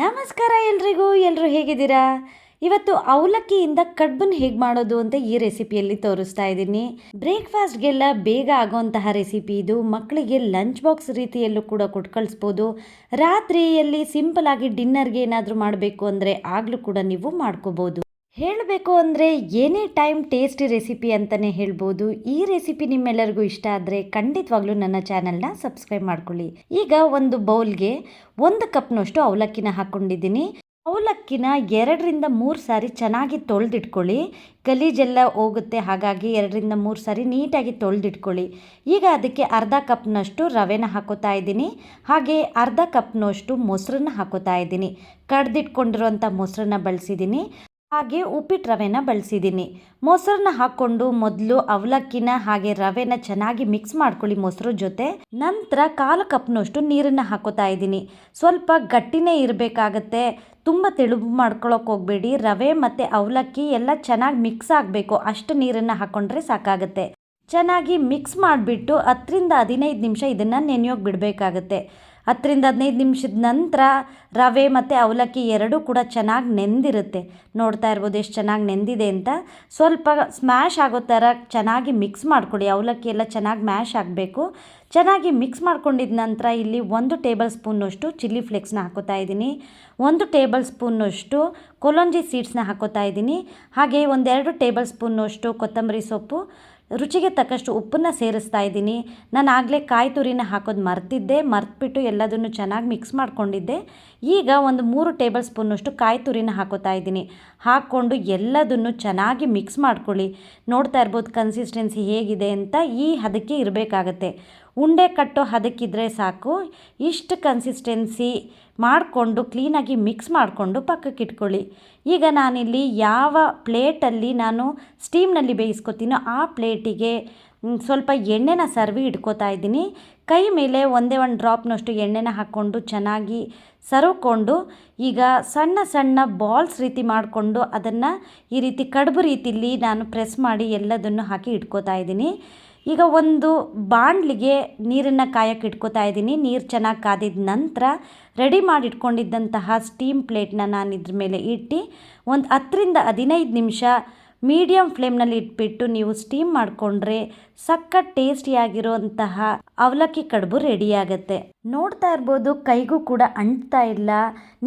ನಮಸ್ಕಾರ ಎಲ್ರಿಗೂ ಎಲ್ಲರೂ ಹೇಗಿದ್ದೀರಾ? ಇವತ್ತು ಅವಲಕ್ಕಿಯಿಂದ ಕಡ್ಬನ್ ಹೇಗೆ ಮಾಡೋದು ಅಂತ ಈ ರೆಸಿಪಿಯಲ್ಲಿ ತೋರಿಸ್ತಾ ಇದ್ದೀನಿ. ಬ್ರೇಕ್ಫಾಸ್ಟ್ಗೆಲ್ಲ ಬೇಗ ಆಗೋಂತಹ ರೆಸಿಪಿ ಇದು. ಮಕ್ಕಳಿಗೆ ಲಂಚ್ ಬಾಕ್ಸ್ ರೀತಿಯಲ್ಲೂ ಕೂಡ ಕೊಟ್ಟು ಕಳಿಸ್ಬೋದು. ರಾತ್ರಿಯಲ್ಲಿ ಸಿಂಪಲ್ ಆಗಿ ಡಿನ್ನರ್ಗೆ ಏನಾದರೂ ಮಾಡಬೇಕು ಅಂದರೆ ಆಗಲೂ ಕೂಡ ನೀವು ಮಾಡ್ಕೋಬೋದು. ಹೇಳಬೇಕು ಅಂದರೆ ಏನೇ ಟೈಮ್ ಟೇಸ್ಟಿ ರೆಸಿಪಿ ಅಂತಲೇ ಹೇಳ್ಬೋದು. ಈ ರೆಸಿಪಿ ನಿಮ್ಮೆಲ್ಲರಿಗೂ ಇಷ್ಟ ಆದರೆ ಖಂಡಿತವಾಗ್ಲೂ ನನ್ನ ಚಾನಲ್ನ ಸಬ್ಸ್ಕ್ರೈಬ್ ಮಾಡ್ಕೊಳ್ಳಿ. ಈಗ ಒಂದು ಬೌಲ್ಗೆ ಒಂದು ಕಪ್ನಷ್ಟು ಅವಲಕ್ಕಿನ ಹಾಕ್ಕೊಂಡಿದ್ದೀನಿ ಅವಲಕ್ಕಿನ ಎರಡರಿಂದ ಮೂರು ಸಾರಿ ಚೆನ್ನಾಗಿ ತೊಳೆದಿಟ್ಕೊಳ್ಳಿ. ಗಲೀಜೆಲ್ಲ ಹೋಗುತ್ತೆ, ಹಾಗಾಗಿ ಎರಡರಿಂದ ಮೂರು ಸಾರಿ ನೀಟಾಗಿ ತೊಳೆದಿಟ್ಕೊಳ್ಳಿ. ಈಗ ಅದಕ್ಕೆ ಅರ್ಧ ಕಪ್ನಷ್ಟು ರವೆನ ಹಾಕೋತಾ ಇದ್ದೀನಿ. ಹಾಗೆ ಅರ್ಧ ಕಪ್ನಷ್ಟು ಮೊಸರನ್ನ ಹಾಕೋತಾ ಇದ್ದೀನಿ. ಕಡ್ದಿಟ್ಕೊಂಡಿರೋಂಥ ಮೊಸರನ್ನ ಬಳಸಿದ್ದೀನಿ. ಹಾಗೆ ಉಪ್ಪಿಟ್ಟು ರವೆನ ಬಳಸಿದ್ದೀನಿ. ಮೊಸರನ್ನ ಹಾಕ್ಕೊಂಡು ಮೊದಲು ಅವಲಕ್ಕಿನ ಹಾಗೆ ರವೆನ ಚೆನ್ನಾಗಿ ಮಿಕ್ಸ್ ಮಾಡ್ಕೊಳ್ಳಿ ಮೊಸರು ಜೊತೆ. ನಂತರ ಕಾಲು ಕಪ್ನಷ್ಟು ನೀರನ್ನು ಹಾಕೋತಾ ಇದ್ದೀನಿ. ಸ್ವಲ್ಪ ಗಟ್ಟಿನೇ ಇರಬೇಕಾಗತ್ತೆ. ತುಂಬ ತೆಳುಬು ಮಾಡ್ಕೊಳ್ಳೋಕೆ ಹೋಗಬೇಡಿ. ರವೆ ಮತ್ತು ಅವಲಕ್ಕಿ ಎಲ್ಲ ಚೆನ್ನಾಗಿ ಮಿಕ್ಸ್ ಆಗಬೇಕು. ಅಷ್ಟು ನೀರನ್ನು ಹಾಕ್ಕೊಂಡ್ರೆ ಸಾಕಾಗುತ್ತೆ. ಚೆನ್ನಾಗಿ ಮಿಕ್ಸ್ ಮಾಡಿಬಿಟ್ಟು ಹತ್ತರಿಂದ ಹದಿನೈದು ನಿಮಿಷ ಇದನ್ನು ನೆನೆಯೋಗಿ ಬಿಡಬೇಕಾಗತ್ತೆ. ಹತ್ತರಿಂದ ಹದಿನೈದು ನಿಮಿಷದ ನಂತರ ರವೆ ಮತ್ತು ಅವಲಕ್ಕಿ ಎರಡೂ ಕೂಡ ಚೆನ್ನಾಗಿ ನೆಂದಿರುತ್ತೆ. ನೋಡ್ತಾ ಇರ್ಬೋದು ಎಷ್ಟು ಚೆನ್ನಾಗಿ ನೆಂದಿದೆ ಅಂತ. ಸ್ವಲ್ಪ ಸ್ಮ್ಯಾಶ್ ಆಗೋ ಥರ ಚೆನ್ನಾಗಿ ಮಿಕ್ಸ್ ಮಾಡ್ಕೊಳ್ಳಿ. ಅವಲಕ್ಕಿ ಎಲ್ಲ ಚೆನ್ನಾಗಿ ಮ್ಯಾಶ್ ಆಗಬೇಕು. ಚೆನ್ನಾಗಿ ಮಿಕ್ಸ್ ಮಾಡ್ಕೊಂಡಿದ ನಂತರ ಇಲ್ಲಿ ಒಂದು ಟೇಬಲ್ ಸ್ಪೂನಷ್ಟು ಚಿಲ್ಲಿ ಫ್ಲೇಕ್ಸ್ನ ಹಾಕೋತಾ ಇದ್ದೀನಿ. ಒಂದು ಟೇಬಲ್ ಸ್ಪೂನಷ್ಟು ಕೊಲೊಂಜಿ ಸೀಡ್ಸ್ನ ಹಾಕೋತಾ ಇದ್ದೀನಿ. ಹಾಗೆ ಒಂದೆರಡು ಟೇಬಲ್ ಸ್ಪೂನಷ್ಟು ಕೊತ್ತಂಬರಿ ಸೊಪ್ಪು ರುಚಿಗೆ ತಕ್ಕಷ್ಟು ಉಪ್ಪನ್ನು ಸೇರಿಸ್ತಾ ಇದ್ದೀನಿ. ನಾನು ಆಗಲೇ ಕಾಯಿ ತುರಿನ ಹಾಕೋದು ಮರ್ತಿದ್ದೆ, ಮರ್ತ್ಬಿಟ್ಟು ಎಲ್ಲದನ್ನು ಚೆನ್ನಾಗಿ ಮಿಕ್ಸ್ ಮಾಡ್ಕೊಂಡಿದ್ದೆ. ಈಗ ಒಂದು ಮೂರು ಟೇಬಲ್ ಸ್ಪೂನಷ್ಟು ಕಾಯಿ ತುರಿನ ಹಾಕೋತಾ ಇದ್ದೀನಿ. ಹಾಕ್ಕೊಂಡು ಎಲ್ಲದನ್ನು ಚೆನ್ನಾಗಿ ಮಿಕ್ಸ್ ಮಾಡ್ಕೊಳ್ಳಿ. ನೋಡ್ತಾ ಇರ್ಬೋದು ಕನ್ಸಿಸ್ಟೆನ್ಸಿ ಹೇಗಿದೆ ಅಂತ ಈ ಹದಕ್ಕೆ ಇರಬೇಕಾಗತ್ತೆ. ಉಂಡೆ ಕಟ್ಟೋ ಹದಕ್ಕಿದ್ರೆ ಸಾಕು. ಇಷ್ಟು ಕನ್ಸಿಸ್ಟೆನ್ಸಿ ಮಾಡಿಕೊಂಡು ಕ್ಲೀನಾಗಿ ಮಿಕ್ಸ್ ಮಾಡಿಕೊಂಡು ಪಕ್ಕಕ್ಕೆ ಇಟ್ಕೊಳ್ಳಿ. ಈಗ ನಾನಿಲ್ಲಿ ಯಾವ ಪ್ಲೇಟಲ್ಲಿ ನಾನು ಸ್ಟೀಮ್ನಲ್ಲಿ ಬೇಯಿಸ್ಕೊತೀನೋ ಆ ಪ್ಲೇಟಿಗೆ ಸ್ವಲ್ಪ ಎಣ್ಣೆನ ಸರ್ವಿ ಇಟ್ಕೋತಾ ಇದ್ದೀನಿ. ಕೈ ಮೇಲೆ ಒಂದೇ ಒಂದು ಡ್ರಾಪ್ನಷ್ಟು ಎಣ್ಣೆನ ಹಾಕ್ಕೊಂಡು ಚೆನ್ನಾಗಿ ಸರ್ವ್ಕೊಂಡು ಈಗ ಸಣ್ಣ ಸಣ್ಣ ಬಾಲ್ಸ್ ರೀತಿ ಮಾಡಿಕೊಂಡು ಅದನ್ನು ಈ ರೀತಿ ಕಡುಬು ರೀತಿಲಿ ನಾನು ಪ್ರೆಸ್ ಮಾಡಿ ಎಲ್ಲದನ್ನು ಹಾಕಿ ಇಟ್ಕೋತಾ ಇದ್ದೀನಿ. ಈಗ ಒಂದು ಬಾಣಲಿಗೆ ನೀರನ್ನು ಕಾಯಕ್ಕೆ ಇಟ್ಕೋತಾ ಇದ್ದೀನಿ. ನೀರು ಚೆನ್ನಾಗಿ ಕಾದಿದ ನಂತರ ರೆಡಿ ಮಾಡಿ ಇಟ್ಕೊಂಡಿದ್ದಂತಹ ಸ್ಟೀಮ್ ಪ್ಲೇಟ್ನ ನಾನು ಇದ್ರ ಮೇಲೆ ಇಟ್ಟು ಒಂದು ಹತ್ತರಿಂದ ಹದಿನೈದು ನಿಮಿಷ ಮೀಡಿಯಮ್ ಫ್ಲೇಮ್ನಲ್ಲಿ ಇಟ್ಬಿಟ್ಟು ನೀವು ಸ್ಟೀಮ್ ಮಾಡಿಕೊಂಡ್ರೆ ಸಖತ್ ಟೇಸ್ಟಿಯಾಗಿರುವಂತಹ ಅವಲಕ್ಕಿ ಕಡುಬು ರೆಡಿಯಾಗತ್ತೆ ನೋಡ್ತಾ ಇರ್ಬೋದು, ಕೈಗೂ ಕೂಡ ಅಂಟ್ತಾ ಇಲ್ಲ.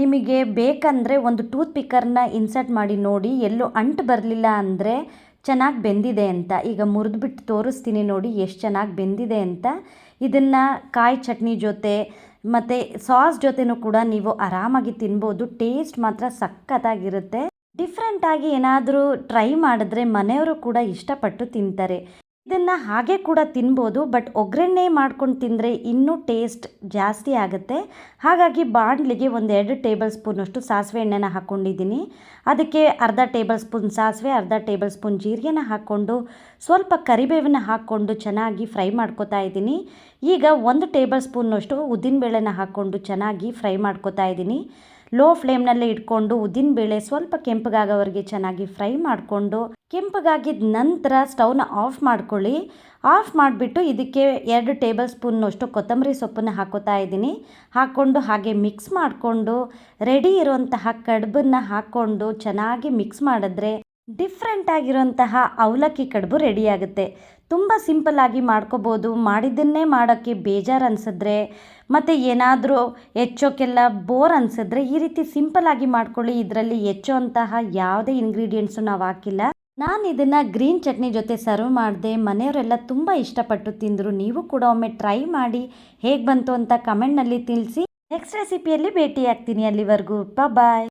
ನಿಮಗೆ ಬೇಕಂದರೆ ಒಂದು ಟೂತ್ ಪಿಕ್ಕರ್ನ ಇನ್ಸರ್ಟ್ ಮಾಡಿ ನೋಡಿ. ಎಲ್ಲೂ ಅಂಟು ಬರಲಿಲ್ಲ ಅಂದರೆ ಚೆನ್ನಾಗಿ ಬೆಂದಿದೆ ಅಂತ ಈಗ ಮುರಿದ್ಬಿಟ್ಟು ತೋರಿಸ್ತೀನಿ ನೋಡಿ ಎಷ್ಟು ಚೆನ್ನಾಗಿ ಬೆಂದಿದೆ ಅಂತ. ಇದನ್ನು ಕಾಯಿ ಚಟ್ನಿ ಜೊತೆ ಮತ್ತು ಸಾಸ್ ಜೊತೆನೂ ಕೂಡ ನೀವು ಆರಾಮಾಗಿ ತಿನ್ಬೋದು. ಟೇಸ್ಟ್ ಮಾತ್ರ ಸಖತ್ತಾಗಿರುತ್ತೆ. ಡಿಫ್ರೆಂಟಾಗಿ ಏನಾದರೂ ಟ್ರೈ ಮಾಡಿದ್ರೆ ಮನೆಯವರು ಕೂಡ ಇಷ್ಟಪಟ್ಟು ತಿಂತಾರೆ. ಇದನ್ನು ಹಾಗೆ ಕೂಡ ತಿನ್ಬೋದು ಬಟ್ ಒಗ್ಗರಣೆ ಮಾಡ್ಕೊಂಡು ತಿಂದರೆ ಇನ್ನೂ ಟೇಸ್ಟ್ ಜಾಸ್ತಿ ಆಗುತ್ತೆ. ಹಾಗಾಗಿ ಬಾಣಲಿಗೆ ಒಂದೆರಡು ಟೇಬಲ್ ಸ್ಪೂನಷ್ಟು ಸಾಸಿವೆ ಎಣ್ಣೆನ ಹಾಕ್ಕೊಂಡಿದ್ದೀನಿ ಅದಕ್ಕೆ ಅರ್ಧ ಟೇಬಲ್ ಸ್ಪೂನ್ ಸಾಸಿವೆ, ಅರ್ಧ ಟೇಬಲ್ ಸ್ಪೂನ್ ಜೀರಿಗೆನ ಹಾಕ್ಕೊಂಡು ಸ್ವಲ್ಪ ಕರಿಬೇವನ್ನ ಹಾಕ್ಕೊಂಡು ಚೆನ್ನಾಗಿ ಫ್ರೈ ಮಾಡ್ಕೊತಾ ಇದ್ದೀನಿ. ಈಗ ಒಂದು ಟೇಬಲ್ ಸ್ಪೂನ್ನಷ್ಟು ಉದ್ದಿನಬೇಳೆನ ಹಾಕ್ಕೊಂಡು ಚೆನ್ನಾಗಿ ಫ್ರೈ ಮಾಡ್ಕೊತಾ ಇದ್ದೀನಿ. ಲೋ ಫ್ಲೇಮ್ನಲ್ಲಿ ಇಟ್ಕೊಂಡು ಉದ್ದಿನಬೇಳೆ ಸ್ವಲ್ಪ ಕೆಂಪಗಾಗೋವರೆಗೆ ಚೆನ್ನಾಗಿ ಫ್ರೈ ಮಾಡಿಕೊಂಡು ಕೆಂಪಗಾಗಿದ ನಂತರ ಸ್ಟವ್ನ ಆಫ್ ಮಾಡ್ಕೊಳ್ಳಿ. ಆಫ್ ಮಾಡಿಬಿಟ್ಟು ಇದಕ್ಕೆ ಎರಡು ಟೇಬಲ್ ಸ್ಪೂನ್ನಷ್ಟು ಕೊತ್ತಂಬರಿ ಸೊಪ್ಪನ್ನು ಹಾಕೋತಾ ಇದ್ದೀನಿ. ಹಾಕ್ಕೊಂಡು ಹಾಗೆ ಮಿಕ್ಸ್ ಮಾಡಿಕೊಂಡು ರೆಡಿ ಇರುವಂತಹ ಕಡುಬನ್ನು ಹಾಕ್ಕೊಂಡು ಚೆನ್ನಾಗಿ ಮಿಕ್ಸ್ ಮಾಡಿದ್ರೆ ಡಿಫ್ರೆಂಟ್ ಆಗಿರುವಂತಹ ಅವಲಕ್ಕಿ ಕಡುಬು ರೆಡಿಯಾಗುತ್ತೆ ತುಂಬ ಸಿಂಪಲ್ಲಾಗಿ ಮಾಡ್ಕೋಬೋದು. ಮಾಡಿದ್ದನ್ನೇ ಮಾಡೋಕ್ಕೆ ಬೇಜಾರು ಅನಿಸಿದ್ರೆ, ಮತ್ತು ಏನಾದರೂ ಹೆಚ್ಚೋಕ್ಕೆಲ್ಲ ಬೋರ್ ಅನಿಸಿದ್ರೆ ಈ ರೀತಿ ಸಿಂಪಲ್ಲಾಗಿ ಮಾಡ್ಕೊಳ್ಳಿ. ಇದರಲ್ಲಿ ಹೆಚ್ಚುವಂತಹ ಯಾವುದೇ ಇಂಗ್ರೀಡಿಯೆಂಟ್ಸು ನಾವು ಹಾಕಿಲ್ಲ. ನಾನು ಇದನ್ನು ಗ್ರೀನ್ ಚಟ್ನಿ ಜೊತೆ ಸರ್ವ್ ಮಾಡಿದೆ. ಮನೆಯವರೆಲ್ಲ ತುಂಬ ಇಷ್ಟಪಟ್ಟು ತಿಂದರು. ನೀವು ಕೂಡ ಒಮ್ಮೆ ಟ್ರೈ ಮಾಡಿ ಹೇಗೆ ಬಂತು ಅಂತ ಕಮೆಂಟ್ನಲ್ಲಿ ತಿಳಿಸಿ. ನೆಕ್ಸ್ಟ್ ರೆಸಿಪಿಯಲ್ಲಿ ಭೇಟಿ ಆಗ್ತೀನಿ ಅಲ್ಲಿವರೆಗೂ. ಬಾಯ್